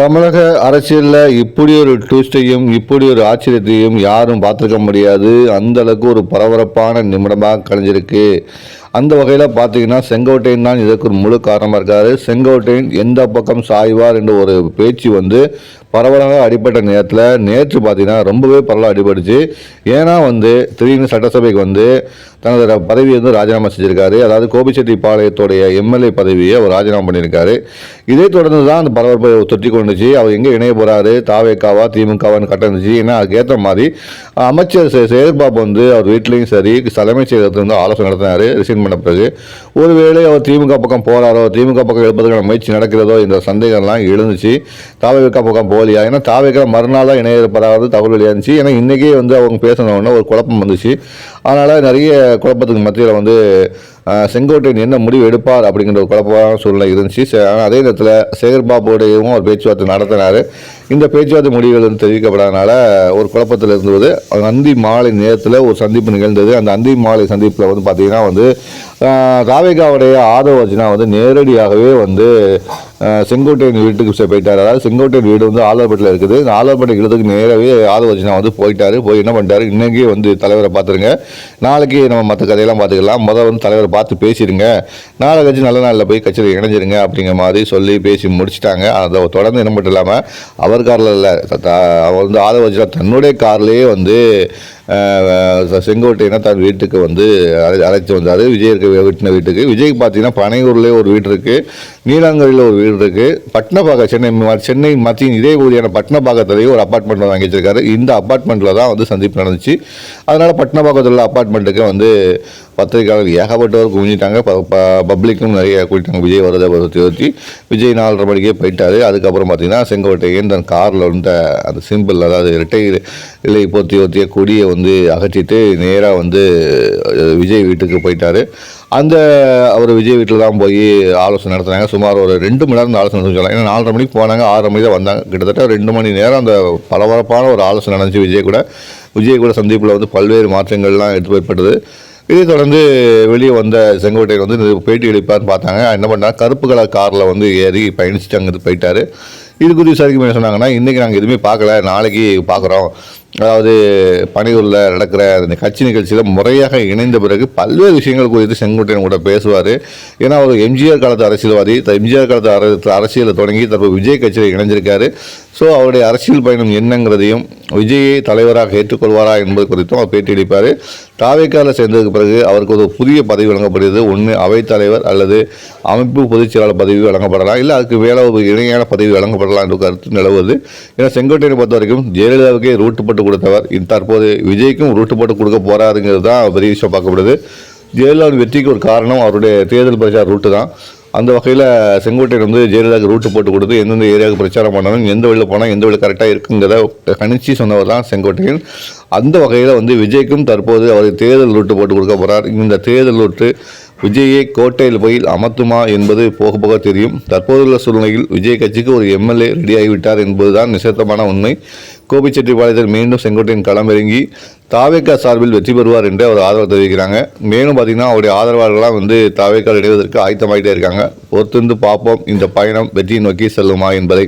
தமிழக அரசியலில் இப்படி ஒரு ட்விஸ்டையும் இப்படி ஒரு ஆச்சரியத்தையும் யாரும் பார்த்துருக்க முடியாது. அந்த அளவுக்கு ஒரு பரபரப்பான நிமிடமாக கலைஞ்சிருக்கு. அந்த வகையில் பார்த்தீங்கன்னா செங்கோட்டையன் தான் இதற்கு ஒரு முழு காரணமாக இருக்காரு. செங்கோட்டையன் எந்த பக்கம் சாய்வார் என்ற ஒரு பேச்சு வந்து பரவலாக அடிப்பட்ட நேரத்தில் நேற்று பார்த்தீங்கன்னா ரொம்பவே பரவலாக அடிபட்டுச்சு. ஏன்னா வந்து திடீர்னு சட்டசபைக்கு வந்து தனது பதவி வந்து ராஜினாமா செஞ்சிருக்காரு. அதாவது கோபிச்செட்டிப்பாளையத்துடைய எம்எல்ஏ பதவியை அவர் ராஜினாமா பண்ணியிருக்காரு. இதை தொடர்ந்து தான் அந்த பரபரப்பை தொற்றி கொண்டுச்சு. அவர் எங்கே இணைய போகிறாரு தாவேக்காவா திமுகவான்னு கட்டணுச்சு ஏன்னா அதுக்கேற்ற மாதிரி அமைச்சர் சே- சேகர்பாபு வந்து அவர் வீட்லேயும் சரி தலைமைச் செயலகத்தில் வந்து ஆலோசனை நடத்தினார். ரிசைன் பண்ண பிறகு ஒருவேளை அவர் திமுக பக்கம் போகிறாரோ திமுக பக்கம் எழுப்பதற்கான முயற்சி நடக்கிறதோ என்ற சந்தேகம்லாம் எழுந்துச்சு. தாவேக்கா பக்கம் போகலையா? ஏன்னா தாவேக்கா மறுநாள் தான் இணையப்படாத தகவல் வெளியாந்துச்சு ஏன்னா இன்றைக்கே வந்து அவங்க பேசினோடனே ஒரு குழப்பம் வந்துச்சு. அதனால் நிறைய குழப்பத்துக்கு மத்தியில் வந்து செங்கோட்டையன் என்ன முடிவு எடுப்பார் அப்படிங்கிற ஒரு குழப்பமான சூழ்நிலை இருந்துச்சு. ஆனால் அதே நேரத்தில் சேகர்பாபுடையவும் ஒரு பேச்சுவார்த்தை நடத்தினார். இந்த பேச்சுவார்த்தை முடிவுகள் வந்து தெரிவிக்கப்படாதனால ஒரு குழப்பத்தில் இருந்தது. அந்தி மாலை நேரத்தில் ஒரு சந்திப்பு நிகழ்ந்தது. அந்த அந்தி மாலை சந்திப்பில் வந்து பார்த்திங்கன்னா வந்து அஹ், ராவேகாவுடைய ஆதவ வந்து நேரடியாகவே வந்து செங்கோட்டையன் வீட்டுக்கு போயிட்டார். அதாவது செங்கோட்டையன் வீடு வந்து ஆலர்பேட்டில் இருக்குது. இந்த ஆலர்பேட்டை இடத்துக்கு நேராகவே ஆதவ வந்து போயிட்டார். போய் என்ன பண்ணிட்டாரு? இன்னைக்கே வந்து தலைவரை பார்த்துருங்க. நாளைக்கு நம்ம மற்ற கதையெல்லாம் பார்த்துக்கலாம். முதல் வந்து தலைவரை பார்த்து பேசிடுங்க நாளை கட்சி நல்ல நாளில் போய் கட்சியில் இணைஞ்சிருங்க அப்படிங்கிற மாதிரி சொல்லி பேசி முடிச்சிட்டாங்க. அதை தொடர்ந்து என்ன மட்டும் இல்லாமல் அவர் காரில் இல்லை. அவர் வந்து ஆதவச்சினா தன்னுடைய கார்லேயே வந்து செங்கோட்டையினா தன் வீட்டுக்கு வந்து அழை அழைச்சி வந்தார். விஜய் இருக்க வீட்டின வீட்டுக்கு. விஜய்க்கு பார்த்தீங்கன்னா பனையூர்லேயே ஒரு வீடு இருக்குது நீலாங்கரையில் ஒரு வீடு இருக்குது பட்னப்பாக்கம் சென்னை சென்னை மத்திய இதே ஊரியான பட்னப்பாக்கத்துலேயே ஒரு அப்பார்ட்மெண்ட் வாங்கி வச்சிருக்காரு. இந்த அப்பார்ட்மெண்ட்டில் தான் வந்து சந்திப்பு நடந்துச்சு. அதனால் பட்னப்பாக்கத்தில் உள்ள அப்பார்ட்மெண்ட்டுக்கு வந்து பத்திரிகையாளர் ஏகப்பட்டவர் குவிஞ்சிட்டாங்க. பப்ளிக்கும் நிறைய கூட்டிட்டாங்க விஜய் வரதை பற்றி பற்றி விஜய் நாலரை மணிக்கே போயிட்டார். அதுக்கப்புறம் பார்த்தீங்கன்னா செங்கோட்டையன் தன் காரில் வந்து அந்த சிம்பிள் அதாவது இரட்டை இலை போத்தி ஒத்திய கொடியை வந்து அகற்றிட்டு நேராக வந்து விஜய் வீட்டுக்கு போயிட்டார். அந்த அவர் விஜய் வீட்டில் தான் போய் ஆலோசனை நடத்துனாங்க. சுமார் ஒரு ரெண்டு மணி நேரம் இந்த ஆலோசனை சொல்லலாம் ஏன்னா நாலரை மணிக்கு போனாங்க ஆறரை மணி தான் வந்தாங்க. கிட்டத்தட்ட ரெண்டு மணி நேரம் அந்த பரபரப்பான ஒரு ஆலோசனை நடந்துச்சு விஜய் கூட. விஜய் கூட சந்திப்பில் வந்து பல்வேறு மாற்றங்கள்லாம் எடுத்து ஏற்பட்டது இதை தொடர்ந்து வெளியே வந்த செங்கோட்டையன் வந்து பேட்டி அளிப்பார்னு பார்த்தாங்க. என்ன பண்ணாங்க கருப்பு கலர் காரில் வந்து ஏறி பயணிச்சுட்டு அங்கிருந்து போயிட்டாரு. இது குறித்து விசாரிக்கும் சொன்னாங்கன்னா இன்றைக்கி நாங்கள் எதுவுமே பார்க்கல நாளைக்கு பார்க்குறோம். அதாவது பணியூரில் நடக்கிற அந்த கட்சி நிகழ்ச்சியில் முறையாக இணைந்த பிறகு பல்வேறு விஷயங்கள் குறித்து செங்கோட்டையன் கூட பேசுவார். ஏன்னா அவர் எம்ஜிஆர் காலத்து அரசியல்வாதி எம்ஜிஆர் காலத்து அரசு அரசியலை தொடங்கி தற்போது விஜய் கட்சியில் இணைஞ்சிருக்காரு. ஸோ அவருடைய அரசியல் பயணம் என்னங்கிறதையும் விஜயை தலைவராக ஏற்றுக்கொள்வாரா என்பது குறித்தும் அவர் பேட்டி அளிப்பார். தாவேக்காவில் சேர்ந்ததுக்கு பிறகு அவருக்கு ஒரு புதிய பதவி வழங்கப்படுகிறது. ஒன்று அவைத்தலைவர் அல்லது அமைப்பு பொதுச் செயலாளர் பதவி வழங்கப்படலாம். இல்லை அதுக்கு மேலே ஒரு இணையான பதவி வழங்கப்படலாம். என்ற கருத்து நிலவுவது. ஏன்னா செங்கோட்டையனை பொறுத்த வரைக்கும் ஜெயலலிதாவுக்கே ரூட்டு போட்டு கொடுத்தவர். தற்போது விஜய்க்கும் ரூட்டு போட்டு கொடுக்க போறாருங்கிறது தான் பெரிய விஷயம் பார்க்கப்படுது. ஜெயலலிதாவின் வெற்றிக்கு ஒரு காரணம் அவருடைய தேர்தல் பிரச்சார ரூட்டு தான். அந்த வகையில் செங்கோட்டையன் வந்து ஜெயலலிதாவுக்கு ரூட்டு போட்டு கொடுத்து எந்தெந்த ஏரியாவுக்கு பிரச்சாரம் பண்ணாலும் எந்த வழியில் போனால் எந்த வழியில் கரெக்டாக இருக்குங்கிறத கணிச்சு சொன்னவர் தான் செங்கோட்டையன். அந்த வகையில் வந்து விஜய்க்கும் தற்போது அவர் தேர்தல் ரூட்டு போட்டு கொடுக்க போகிறார் இந்த தேர்தல் ரூட்டு விஜயை கோட்டையில் போய் அமர்த்துமா என்பது போக போக தெரியும். தற்போதுள்ள சூழ்நிலையில் விஜய் கட்சிக்கு ஒரு எம்எல்ஏ ரெடியாகிவிட்டார் என்பதுதான் நிசத்தமான உண்மை. கோபிச்செட்டிப்பாளையத்தில் மீண்டும் செங்கோட்டையின் களமிறங்கி தாவேக்கா சார்பில் வெற்றி பெறுவார் என்று அவர் ஆதரவு தெரிவிக்கிறாங்க. மேலும் பார்த்தீங்கன்னா அவருடைய ஆதரவாளர்களாக வந்து தாவேக்கால் இணைவதற்கு ஆயத்தமாகிட்டே இருக்காங்க. பொறுத்திருந்து பார்ப்போம் இந்த பயணம் வெற்றியை நோக்கி செல்லுமா என்பதை.